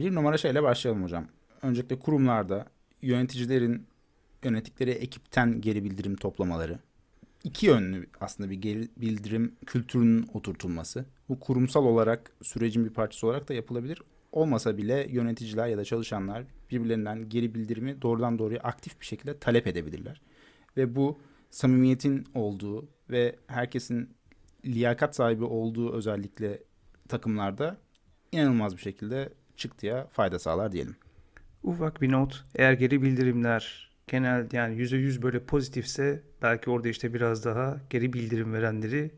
Bir numara şeyle başlayalım hocam. Öncelikle kurumlarda yöneticilerin yönettikleri ekipten geri bildirim toplamaları. İki yönlü aslında bir geri bildirim kültürünün oturtulması. Bu kurumsal olarak sürecin bir parçası olarak da yapılabilir. Olmasa bile yöneticiler ya da çalışanlar birbirlerinden geri bildirimi doğrudan doğruya aktif bir şekilde talep edebilirler. Ve bu samimiyetin olduğu ve herkesin liyakat sahibi olduğu özellikle takımlarda inanılmaz bir şekilde çıktıya fayda sağlar diyelim. Ufak bir not. Eğer geri bildirimler genel yani %100 böyle pozitifse belki orada işte biraz daha geri bildirim verenleri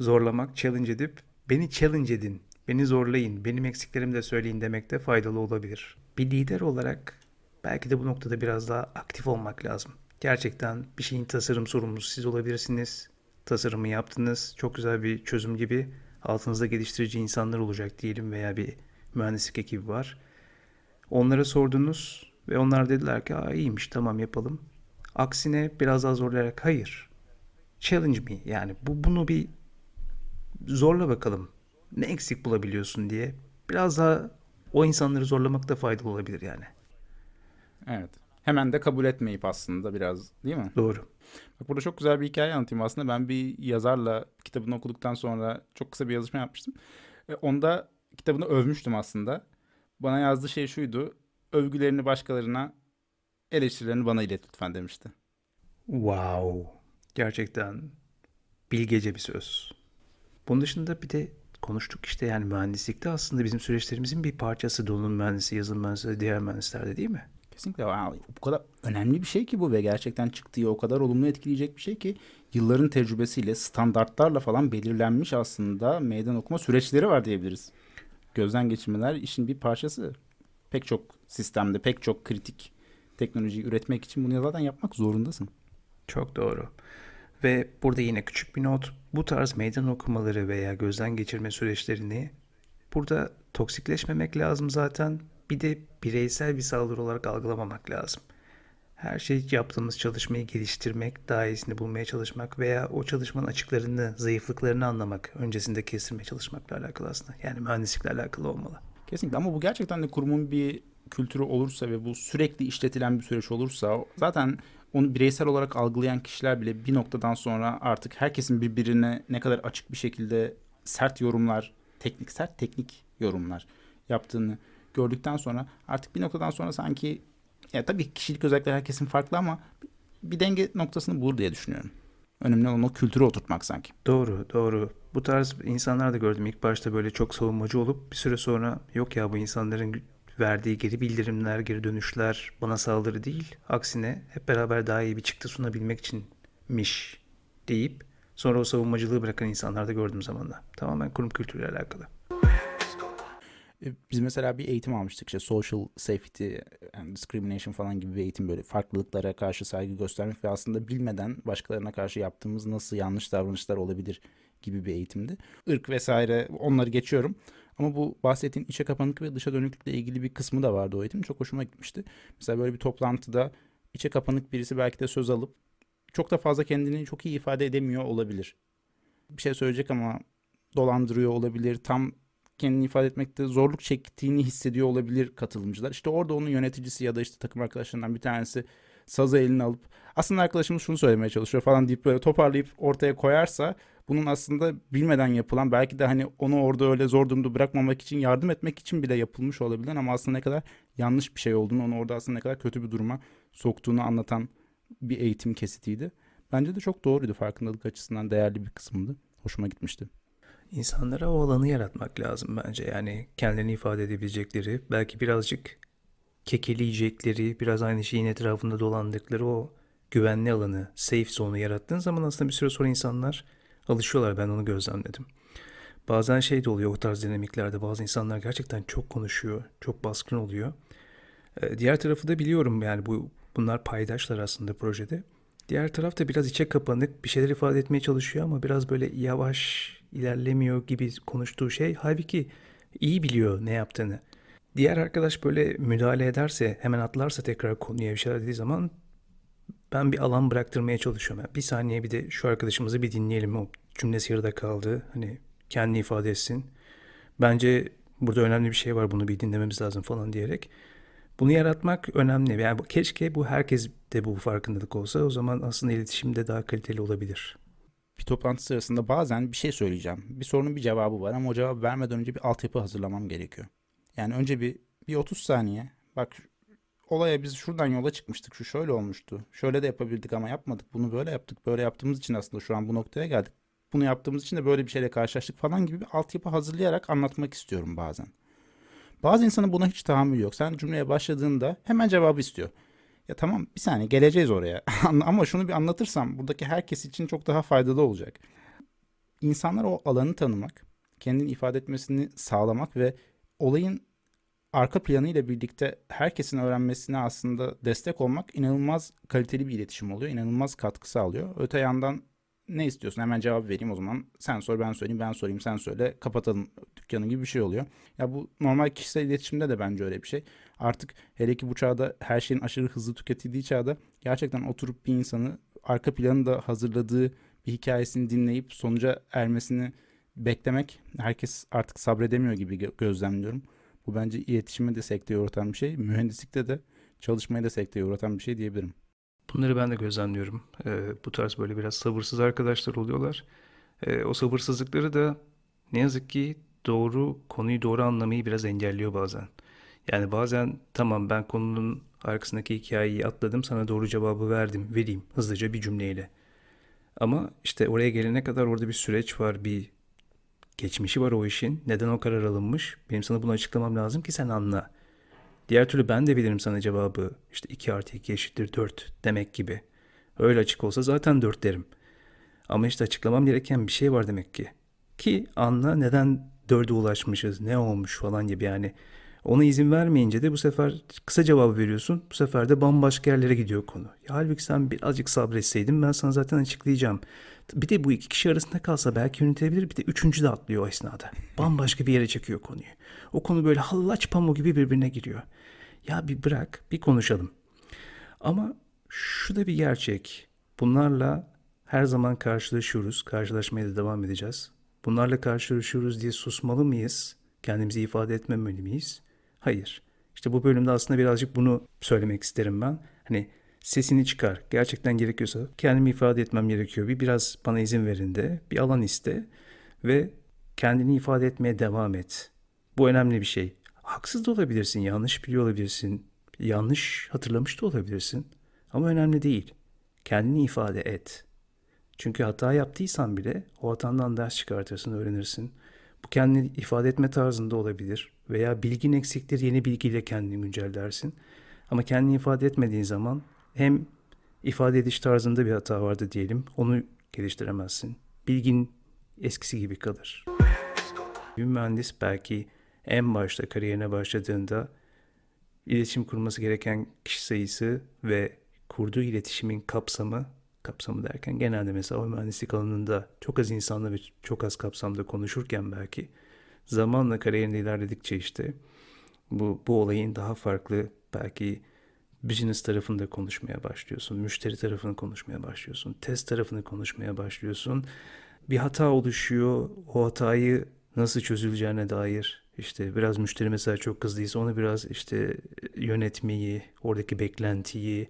zorlamak, challenge edip beni challenge edin, beni zorlayın, benim eksiklerimi de söyleyin demekte faydalı olabilir. Bir lider olarak belki de bu noktada biraz daha aktif olmak lazım. Gerçekten bir şeyin tasarım sorumlusu siz olabilirsiniz. Tasarımı yaptınız. Çok güzel bir çözüm gibi. Altınızda geliştirici insanlar olacak diyelim veya bir mühendislik ekibi var. Onlara sordunuz ve onlar dediler ki Aa, iyiymiş tamam yapalım. Aksine biraz daha zorlayarak hayır. Challenge me yani bu bunu bir zorla bakalım. Ne eksik bulabiliyorsun diye. Biraz daha o insanları zorlamak da faydalı olabilir yani. Evet. Hemen de kabul etmeyip aslında biraz değil mi? Doğru. Bak burada çok güzel bir hikaye anlatayım aslında. Ben bir yazarla kitabını okuduktan sonra çok kısa bir yazışma yapmıştım. E, onda kitabını övmüştüm aslında. Bana yazdığı şey şuydu. Övgülerini başkalarına, eleştirilerini bana ilet lütfen demişti. Wow. Gerçekten bilgece bir söz. Bunun dışında bir de konuştuk işte yani mühendislikte aslında bizim süreçlerimizin bir parçası donanım mühendisi, yazılım mühendisi, diğer mühendislerde değil mi? Kesinlikle. Yani bu kadar önemli bir şey ki bu ve gerçekten çıktığı o kadar olumlu etkileyecek bir şey ki yılların tecrübesiyle, standartlarla falan belirlenmiş aslında meydan okuma süreçleri var diyebiliriz. Gözden geçirmeler işin bir parçası. Pek çok sistemde, pek çok kritik teknolojiyi üretmek için bunu zaten yapmak zorundasın. Çok doğru. Ve burada yine küçük bir not. Bu tarz meydan okumaları veya gözden geçirme süreçlerini burada toksikleşmemek lazım zaten. Bir de bireysel bir saldırı olarak algılamamak lazım. Her şey yaptığımız çalışmayı geliştirmek, daha iyisini bulmaya çalışmak veya o çalışmanın açıklarını, zayıflıklarını anlamak, öncesinde kestirmeye çalışmakla alakalı aslında. Yani mühendislikle alakalı olmalı. Kesinlikle ama bu gerçekten de kurumun bir kültürü olursa ve bu sürekli işletilen bir süreç olursa zaten onu bireysel olarak algılayan kişiler bile bir noktadan sonra artık herkesin birbirine ne kadar açık bir şekilde sert yorumlar, teknik sert teknik yorumlar yaptığını gördükten sonra artık bir noktadan sonra sanki ya tabii kişilik özellikler herkesin farklı ama bir denge noktasını bulur diye düşünüyorum. Önemli olan o kültürü oturtmak sanki. Doğru, doğru. Bu tarz insanlar da gördüm. İlk başta böyle çok savunmacı olup bir süre sonra yok ya bu insanların verdiği geri bildirimler, geri dönüşler bana saldırı değil. Aksine hep beraber daha iyi bir çıktı sunabilmek içinmiş deyip sonra o savunmacılığı bırakan insanlar da gördüm zamanla. Tamamen kurum kültürüyle alakalı. Biz mesela bir eğitim almıştık işte social safety and discrimination falan gibi bir eğitim böyle farklılıklara karşı saygı göstermek ve aslında bilmeden başkalarına karşı yaptığımız nasıl yanlış davranışlar olabilir gibi bir eğitimdi. Irk vesaire onları geçiyorum. Ama bu bahsettiğin içe kapanık ve dışa dönüklükle ilgili bir kısmı da vardı o eğitim. Çok hoşuma gitmişti. Mesela böyle bir toplantıda içe kapanık birisi belki de söz alıp çok da fazla kendini çok iyi ifade edemiyor olabilir. Bir şey söyleyecek ama dolandırıyor olabilir. Tam kendini ifade etmekte zorluk çektiğini hissediyor olabilir katılımcılar. İşte orada onun yöneticisi ya da işte takım arkadaşlarından bir tanesi sazı eline alıp aslında arkadaşımız şunu söylemeye çalışıyor falan deyip böyle toparlayıp ortaya koyarsa bunun aslında bilmeden yapılan belki de hani onu orada öyle zor durumda bırakmamak için yardım etmek için bile yapılmış olabilir ama aslında ne kadar yanlış bir şey olduğunu onu orada aslında ne kadar kötü bir duruma soktuğunu anlatan bir eğitim kesitiydi. Bence de çok doğruydu farkındalık açısından değerli bir kısmıydı. Hoşuma gitmişti. İnsanlara o alanı yaratmak lazım bence. Yani kendilerini ifade edebilecekleri, belki birazcık kekeleyecekleri, biraz aynı şeyin etrafında dolandıkları o güvenli alanı, safe zone'u yarattığın zaman aslında bir süre sonra insanlar alışıyorlar. Ben onu gözlemledim. Bazen şey de oluyor o tarz dinamiklerde. Bazı insanlar gerçekten çok konuşuyor, çok baskın oluyor. Ee, Diğer tarafı da biliyorum yani bu bunlar paydaşlar aslında projede. Diğer taraf da biraz içe kapanık bir şeyler ifade etmeye çalışıyor ama biraz böyle yavaş ilerlemiyor gibi konuştuğu şey halbuki iyi biliyor ne yaptığını. Diğer arkadaş böyle müdahale ederse hemen atlarsa tekrar konuya bir şeyler dediği zaman ben bir alan bıraktırmaya çalışıyorum. Yani bir saniye bir de şu arkadaşımızı bir dinleyelim. O cümlesi yarıda kaldı. Hani kendini ifade etsin. Bence Burada önemli bir şey var bunu bir dinlememiz lazım falan diyerek. Bunu yaratmak önemli. Yani keşke bu herkes de bu farkındalık olsa o zaman aslında iletişim de daha kaliteli olabilir. Bir toplantı sırasında bazen bir şey söyleyeceğim. Bir sorunun bir cevabı var ama o cevabı vermeden önce bir altyapı hazırlamam gerekiyor. Yani önce bir, bir 30 saniye bak olaya biz şuradan yola çıkmıştık. Şu şöyle olmuştu. Şöyle de yapabildik ama yapmadık. Bunu böyle yaptık. Böyle yaptığımız için aslında şu an bu noktaya geldik. Bunu yaptığımız için de böyle bir şeyle karşılaştık falan gibi bir altyapı hazırlayarak anlatmak istiyorum bazen. Bazı insanın buna hiç tahammülü yok. Sen cümleye başladığında hemen cevabı istiyor. Ya tamam bir saniye geleceğiz oraya. Ama şunu bir anlatırsam buradaki herkes için çok daha faydalı olacak. İnsanlar o alanı tanımak, kendini ifade etmesini sağlamak ve olayın arka planıyla birlikte herkesin öğrenmesine aslında destek olmak inanılmaz kaliteli bir iletişim oluyor. İnanılmaz katkı sağlıyor. Öte yandan ne istiyorsun? Hemen cevap vereyim o zaman. Sen sor ben söyleyeyim ben sorayım sen söyle kapatalım dükkanı gibi bir şey oluyor. Ya bu normal kişisel iletişimde de bence öyle bir şey. Artık hele ki bu çağda her şeyin aşırı hızlı tüketildiği çağda gerçekten oturup bir insanı arka planı da hazırladığı bir hikayesini dinleyip sonuca ermesini beklemek herkes artık sabredemiyor gibi gö- gözlemliyorum. Bu bence iletişimi de sekteye uğratan bir şey. Mühendislikte de çalışmayı da sekteye uğratan bir şey diyebilirim. Bunları ben de gözlemliyorum. Ee, bu tarz böyle biraz sabırsız arkadaşlar oluyorlar. Ee, o sabırsızlıkları da ne yazık ki doğru konuyu doğru anlamayı biraz engelliyor bazen. Yani bazen tamam ben konunun arkasındaki hikayeyi atladım sana doğru cevabı verdim vereyim hızlıca bir cümleyle. Ama işte oraya gelene kadar orada bir süreç var bir geçmişi var o işin. Neden o karar alınmış? Benim sana bunu açıklamam lazım ki sen anla. Diğer türlü ben de bilirim sana cevabı. İşte 2 artı 2 eşittir 4 demek gibi. Öyle açık olsa zaten 4 derim. Ama işte açıklamam gereken bir şey var demek ki. Ki anla neden 4'e ulaşmışız, ne olmuş falan gibi yani. Ona izin vermeyince de bu sefer kısa cevabı veriyorsun. Bu sefer de bambaşka yerlere gidiyor konu. Ya halbuki sen birazcık sabretseydin ben sana zaten açıklayacağım. Bir de bu iki kişi arasında kalsa belki yönetebilir. Bir de üçüncü de atlıyor o esnada. Bambaşka bir yere çekiyor konuyu. O konu böyle hallaç pamuğu gibi birbirine giriyor. Ya bir bırak, bir konuşalım. Ama şu da bir gerçek. Bunlarla her zaman karşılaşıyoruz. Karşılaşmaya da devam edeceğiz. Bunlarla karşılaşıyoruz diye susmalı mıyız? Kendimizi ifade etmemeli miyiz? Hayır. İşte bu bölümde aslında birazcık bunu söylemek isterim ben. Hani sesini çıkar. Gerçekten gerekiyorsa kendimi ifade etmem gerekiyor. Bir biraz bana izin verin de, bir alan iste ve kendini ifade etmeye devam et. Bu önemli bir şey. Haksız da olabilirsin, yanlış biliyor olabilirsin, yanlış hatırlamış da olabilirsin. Ama önemli değil. Kendini ifade et. Çünkü hata yaptıysan bile o hatandan ders çıkartırsın, öğrenirsin. Bu kendini ifade etme tarzında olabilir. Veya bilgin eksiktir, yeni bilgiyle kendini güncellersin. Ama kendini ifade etmediğin zaman hem ifade ediş tarzında bir hata vardı diyelim, onu geliştiremezsin. Bilgin eskisi gibi kalır. Bir mühendis belki en başta kariyerine başladığında iletişim kurması gereken kişi sayısı ve kurduğu iletişimin kapsamı, kapsamı derken genelde mesela o mühendislik alanında çok az insanla ve çok az kapsamda konuşurken belki zamanla kariyerinde ilerledikçe işte bu, bu olayın daha farklı belki business tarafında konuşmaya başlıyorsun, müşteri tarafını konuşmaya başlıyorsun, test tarafını konuşmaya başlıyorsun. Bir hata oluşuyor, o hatayı nasıl çözüleceğine dair işte biraz müşteri mesela çok kızdıysa onu biraz işte yönetmeyi, oradaki beklentiyi,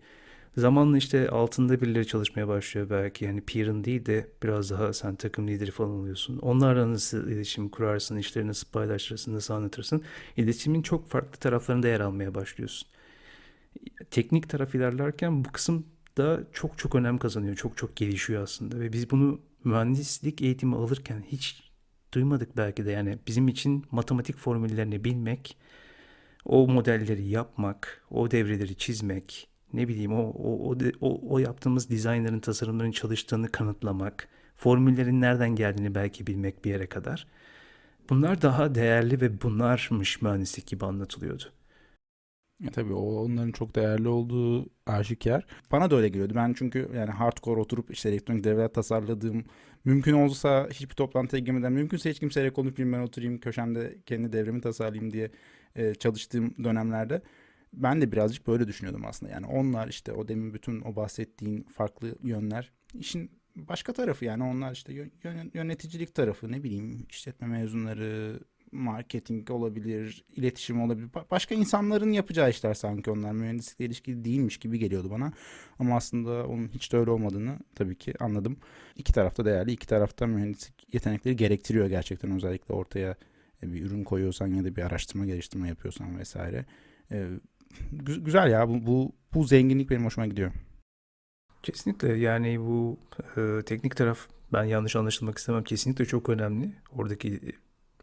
zamanla işte altında birileri çalışmaya başlıyor belki yani peer'ın değil de biraz daha sen takım lideri falan oluyorsun. Onlarla nasıl iletişim kurarsın, işleri nasıl paylaşırsın, nasıl anlatırsın. İletişimin çok farklı taraflarında yer almaya başlıyorsun. Teknik taraf ilerlerken bu kısım da çok çok önem kazanıyor. Çok çok gelişiyor aslında ve biz bunu mühendislik eğitimi alırken hiç duymadık belki de yani bizim için matematik formüllerini bilmek, o modelleri yapmak, o devreleri çizmek, ne bileyim o o o, o, o yaptığımız dizaynların tasarımların çalıştığını kanıtlamak, formüllerin nereden geldiğini belki bilmek bir yere kadar. Bunlar daha değerli ve bunlarmış mühendislik gibi anlatılıyordu. Ya tabii o onların çok değerli olduğu aşikar. Bana da öyle geliyordu. Ben çünkü yani hardcore oturup işte elektronik devreler tasarladığım mümkün olsa hiçbir toplantıya girmeden mümkünse hiç kimseyle konuşmayayım ben oturayım köşemde kendi devremi tasarlayayım diye e, çalıştığım dönemlerde ben de birazcık böyle düşünüyordum aslında. Yani onlar işte o demin bütün o bahsettiğin farklı yönler işin başka tarafı yani onlar işte yö- yön- yöneticilik tarafı ne bileyim işletme mezunları marketing olabilir, iletişim olabilir. Ba- başka insanların yapacağı işler sanki onlar. Mühendislikle ilişkili değilmiş gibi geliyordu bana. Ama aslında onun hiç de öyle olmadığını tabii ki anladım. İki tarafta değerli, iki tarafta mühendislik yetenekleri gerektiriyor gerçekten özellikle ortaya bir ürün koyuyorsan ya da bir araştırma geliştirme yapıyorsan vesaire. Gü- güzel ya bu, bu bu zenginlik benim hoşuma gidiyor. Kesinlikle yani bu e, teknik taraf ben yanlış anlaşılmak istemem kesinlikle çok önemli. Oradaki e,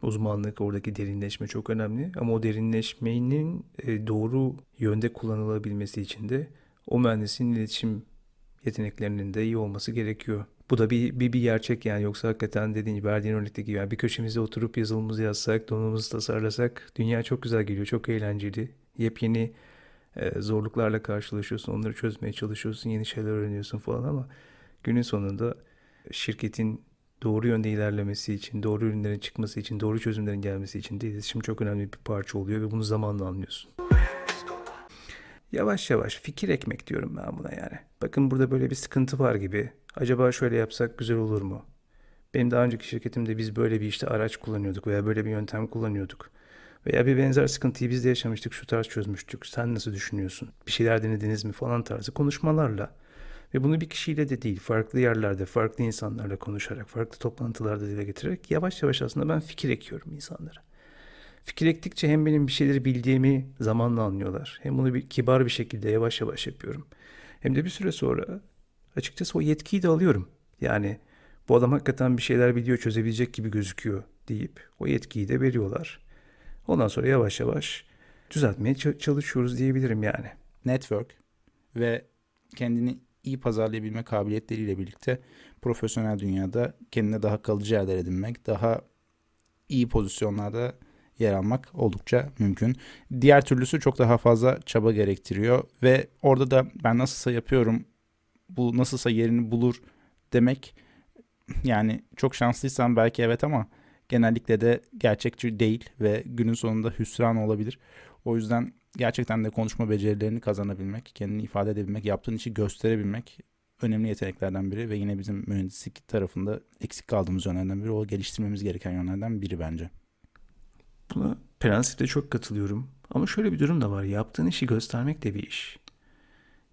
uzmanlık, oradaki derinleşme çok önemli. Ama o derinleşmenin e, doğru yönde kullanılabilmesi için de o mühendisin iletişim yeteneklerinin de iyi olması gerekiyor. Bu da bir, bir, bir gerçek yani yoksa hakikaten dediğin gibi verdiğin örnekteki gibi yani bir köşemizde oturup yazılımımızı yazsak, donanımımızı tasarlasak dünya çok güzel geliyor, çok eğlenceli. Yepyeni e, zorluklarla karşılaşıyorsun, onları çözmeye çalışıyorsun, yeni şeyler öğreniyorsun falan ama günün sonunda şirketin doğru yönde ilerlemesi için, doğru ürünlerin çıkması için, doğru çözümlerin gelmesi için de iletişim çok önemli bir parça oluyor ve bunu zamanla anlıyorsun. Yavaş yavaş fikir ekmek diyorum ben buna yani. Bakın burada böyle bir sıkıntı var gibi. Acaba şöyle yapsak güzel olur mu? Benim daha önceki şirketimde biz böyle bir işte araç kullanıyorduk veya böyle bir yöntem kullanıyorduk. Veya bir benzer sıkıntıyı biz de yaşamıştık, şu tarz çözmüştük. Sen nasıl düşünüyorsun? Bir şeyler denediniz mi falan tarzı konuşmalarla. Ve bunu bir kişiyle de değil, farklı yerlerde, farklı insanlarla konuşarak, farklı toplantılarda dile getirerek yavaş yavaş aslında ben fikir ekiyorum insanlara. Fikir ektikçe hem benim bir şeyleri bildiğimi zamanla anlıyorlar. Hem bunu bir kibar bir şekilde yavaş yavaş yapıyorum. Hem de bir süre sonra açıkçası o yetkiyi de alıyorum. Yani bu adam hakikaten bir şeyler biliyor, çözebilecek gibi gözüküyor deyip o yetkiyi de veriyorlar. Ondan sonra yavaş yavaş düzeltmeye çalışıyoruz diyebilirim yani. network ve kendini iyi pazarlayabilme kabiliyetleriyle birlikte profesyonel dünyada kendine daha kalıcı yerler edinmek, daha iyi pozisyonlarda yer almak oldukça mümkün. Diğer türlüsü çok daha fazla çaba gerektiriyor ve orada da ben nasılsa yapıyorum, bu nasılsa yerini bulur demek yani çok şanslıysan belki evet ama genellikle de gerçekçi değil ve günün sonunda hüsran olabilir. O yüzden gerçekten de konuşma becerilerini kazanabilmek, kendini ifade edebilmek, yaptığın işi gösterebilmek önemli yeteneklerden biri ve yine bizim mühendislik tarafında eksik kaldığımız yönlerden biri. O geliştirmemiz gereken yönlerden biri bence. Buna prensipte çok katılıyorum. Ama şöyle bir durum da var. Yaptığın işi göstermek de bir iş.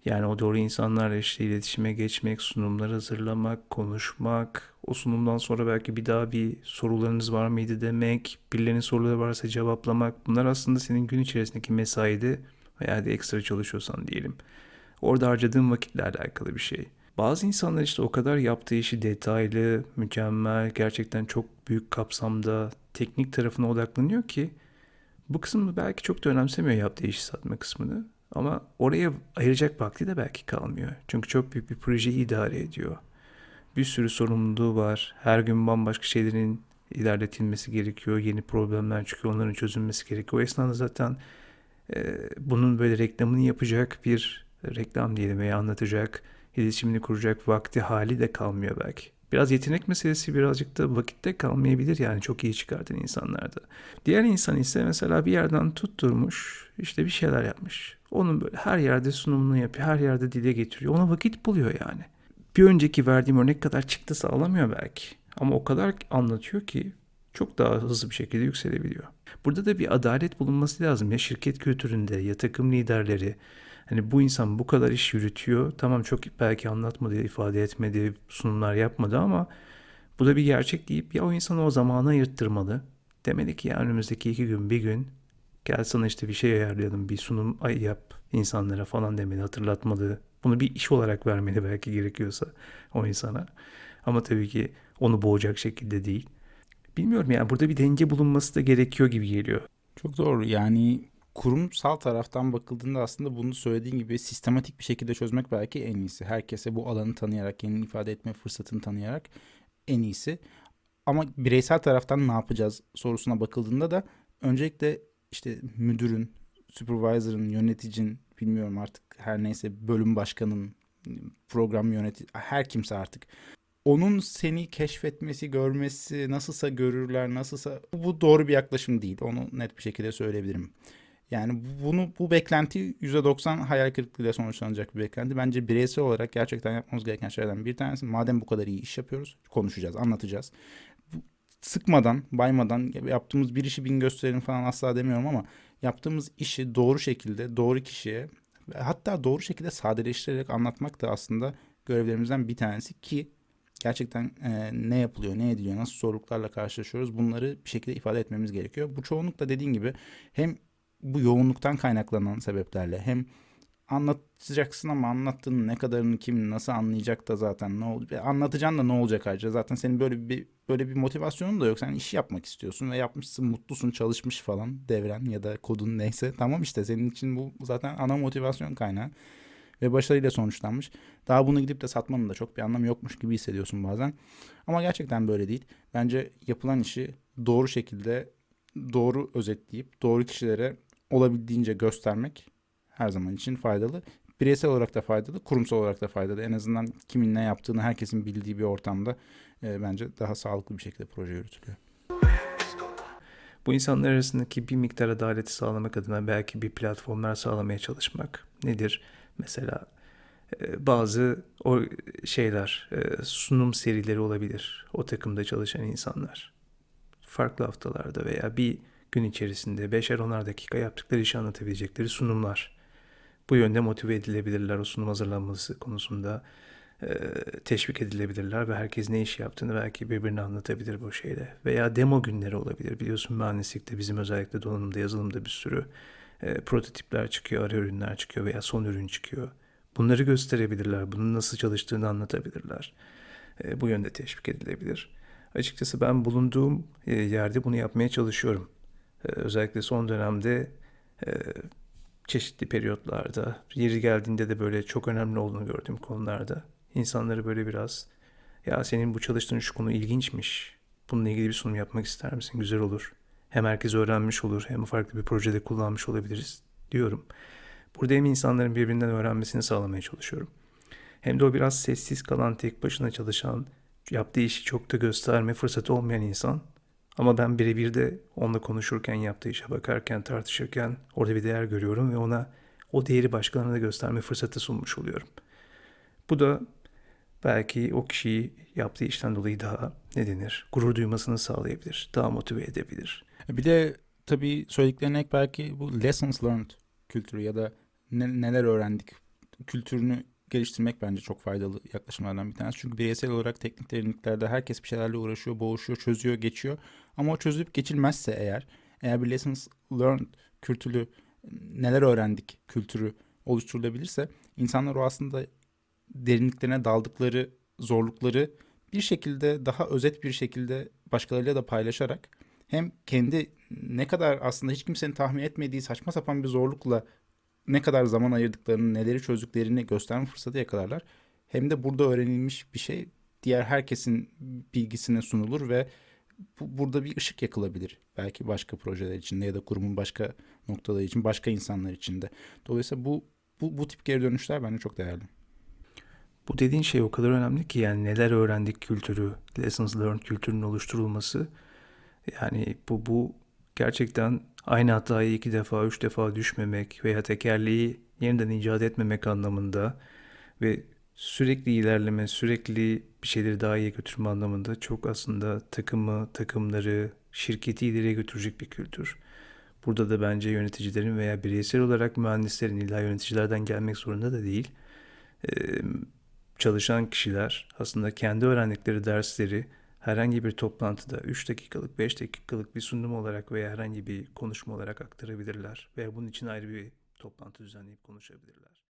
Yani o doğru insanlarla işte iletişime geçmek, sunumlar hazırlamak, konuşmak, o sunumdan sonra belki bir daha bir sorularınız var mıydı demek, birilerinin soruları varsa cevaplamak. Bunlar aslında senin gün içerisindeki mesaide veya de ekstra çalışıyorsan diyelim. Orada harcadığın vakitle alakalı bir şey. Bazı insanlar işte o kadar yaptığı işi detaylı, mükemmel, gerçekten çok büyük kapsamda, teknik tarafına odaklanıyor ki bu kısmını belki çok da önemsemiyor yaptığı işi satma kısmını. Ama oraya ayıracak vakti de belki kalmıyor. Çünkü çok büyük bir projeyi idare ediyor. Bir sürü sorumluluğu var. Her gün bambaşka şeylerin ilerletilmesi gerekiyor. Yeni problemler çıkıyor. Onların çözülmesi gerekiyor. O esnada zaten e, bunun böyle reklamını yapacak bir reklam diyelim veya anlatacak, iletişimini kuracak vakti hali de kalmıyor belki. Biraz yetenek meselesi birazcık da vakitte kalmayabilir yani çok iyi çıkartan insanlarda. Diğer insan ise mesela bir yerden tutturmuş işte bir şeyler yapmış. Onun böyle her yerde sunumunu yapıyor, her yerde dile getiriyor. Ona vakit buluyor yani. Bir önceki verdiğim örnek kadar çıktı sağlamıyor belki. Ama o kadar anlatıyor ki çok daha hızlı bir şekilde yükselebiliyor. Burada da bir adalet bulunması lazım ya şirket kültüründe ya takım liderleri. Hani bu insan bu kadar iş yürütüyor. Tamam çok belki anlatmadı, ifade etmedi, sunumlar yapmadı ama bu da bir gerçek deyip ya o insanı o zamana ayırttırmalı. Demeli ki ya önümüzdeki iki gün bir gün gel sana işte bir şey ayarlayalım bir sunum yap insanlara falan demeli hatırlatmalı. Bunu bir iş olarak vermeli belki gerekiyorsa o insana. Ama tabii ki onu boğacak şekilde değil. Bilmiyorum yani burada bir denge bulunması da gerekiyor gibi geliyor. Çok doğru. Yani kurumsal taraftan bakıldığında aslında bunu söylediğin gibi sistematik bir şekilde çözmek belki en iyisi. Herkese bu alanı tanıyarak, kendini ifade etme fırsatını tanıyarak en iyisi. Ama bireysel taraftan ne yapacağız sorusuna bakıldığında da öncelikle işte müdürün, supervisor'ın, yöneticin, bilmiyorum artık her neyse bölüm başkanın, program yönetici, her kimse artık onun seni keşfetmesi, görmesi, nasılsa görürler, nasılsa bu doğru bir yaklaşım değil. Onu net bir şekilde söyleyebilirim. Yani bunu bu beklenti %90 hayal kırıklığıyla sonuçlanacak bir beklenti. Bence bireysel olarak gerçekten yapmamız gereken şeylerden bir tanesi. Madem bu kadar iyi iş yapıyoruz, konuşacağız, anlatacağız. Sıkmadan, baymadan yaptığımız bir işi bin gösterelim falan asla demiyorum ama yaptığımız işi doğru şekilde, doğru kişiye hatta doğru şekilde sadeleştirerek anlatmak da aslında görevlerimizden bir tanesi ki gerçekten e, ne yapılıyor, ne ediliyor, nasıl zorluklarla karşılaşıyoruz bunları bir şekilde ifade etmemiz gerekiyor. Bu çoğunlukla dediğin gibi hem bu yoğunluktan kaynaklanan sebeplerle hem anlatacaksın ama anlattığın ne kadarını kim nasıl anlayacak da zaten ne ol anlatacaksın da ne olacak ayrıca zaten senin böyle bir böyle bir motivasyonun da yok. Sen iş yapmak istiyorsun ve yapmışsın mutlusun çalışmış falan devren ya da kodun neyse. Tamam işte senin için bu zaten ana motivasyon kaynağı ve başarıyla sonuçlanmış. Daha bunu gidip de satmanın da çok bir anlamı yokmuş gibi hissediyorsun bazen. Ama gerçekten böyle değil. Bence yapılan işi doğru şekilde doğru özetleyip doğru kişilere olabildiğince göstermek her zaman için faydalı. Bireysel olarak da faydalı, kurumsal olarak da faydalı. En azından kimin ne yaptığını herkesin bildiği bir ortamda e, bence daha sağlıklı bir şekilde proje yürütülüyor. Bu insanlar arasındaki bir miktar adaleti sağlamak adına belki bir platformlar sağlamaya çalışmak nedir? Mesela e, bazı o şeyler, e, sunum serileri olabilir. O takımda çalışan insanlar. Farklı haftalarda veya bir gün içerisinde beşer onar dakika yaptıkları işi anlatabilecekleri sunumlar. Bu yönde motive edilebilirler. O sunum hazırlanması konusunda e, teşvik edilebilirler ve herkes ne iş yaptığını belki birbirine anlatabilir bu şeyde. Veya demo günleri olabilir. Biliyorsun mühendislikte bizim özellikle donanımda yazılımda bir sürü e, prototipler çıkıyor, ara ürünler çıkıyor veya son ürün çıkıyor. Bunları gösterebilirler. Bunun nasıl çalıştığını anlatabilirler. E, bu yönde teşvik edilebilir. Açıkçası ben bulunduğum e, yerde bunu yapmaya çalışıyorum. E, özellikle son dönemde e, çeşitli periyotlarda, yeri geldiğinde de böyle çok önemli olduğunu gördüğüm konularda insanları böyle biraz ya senin bu çalıştığın şu konu ilginçmiş. Bununla ilgili bir sunum yapmak ister misin? Güzel olur. Hem herkes öğrenmiş olur hem farklı bir projede kullanmış olabiliriz diyorum. Burada hem insanların birbirinden öğrenmesini sağlamaya çalışıyorum. Hem de o biraz sessiz kalan, tek başına çalışan, yaptığı işi çok da gösterme fırsatı olmayan insan. Ama ben birebir de onunla konuşurken, yaptığı işe bakarken, tartışırken orada bir değer görüyorum ve ona o değeri başkalarına da gösterme fırsatı sunmuş oluyorum. Bu da belki o kişiyi yaptığı işten dolayı daha ne denir, gurur duymasını sağlayabilir, daha motive edebilir. Bir de tabii söylediklerine ek belki bu lessons learned kültürü ya da ne- neler öğrendik kültürünü geliştirmek bence çok faydalı yaklaşımlardan bir tanesi. Çünkü bireysel olarak teknik derinliklerde herkes bir şeylerle uğraşıyor, boğuşuyor, çözüyor, geçiyor. Ama o çözülüp geçilmezse eğer, eğer bir lessons learned kültürü, neler öğrendik kültürü oluşturulabilirse insanlar o aslında derinliklerine daldıkları zorlukları bir şekilde daha özet bir şekilde başkalarıyla da paylaşarak hem kendi ne kadar aslında hiç kimsenin tahmin etmediği saçma sapan bir zorlukla ne kadar zaman ayırdıklarını, neleri çözdüklerini gösterme fırsatı yakalarlar. Hem de burada öğrenilmiş bir şey diğer herkesin bilgisine sunulur ve bu, burada bir ışık yakılabilir. Belki başka projeler içinde ya da kurumun başka noktaları için, başka insanlar için de. Dolayısıyla bu bu, bu tip geri dönüşler bence çok değerli. Bu dediğin şey o kadar önemli ki yani neler öğrendik kültürü, lessons learned kültürünün oluşturulması. Yani bu, bu gerçekten aynı hatayı iki defa, üç defa düşmemek veya tekerleği yeniden icat etmemek anlamında ve sürekli ilerleme, sürekli bir şeyleri daha iyi götürme anlamında çok aslında takımı, takımları, şirketi ileriye götürecek bir kültür. Burada da bence yöneticilerin veya bireysel olarak mühendislerin illa yöneticilerden gelmek zorunda da değil. Eee, çalışan kişiler aslında kendi öğrendikleri dersleri herhangi bir toplantıda 3 dakikalık, 5 dakikalık bir sunum olarak veya herhangi bir konuşma olarak aktarabilirler veya bunun için ayrı bir toplantı düzenleyip konuşabilirler.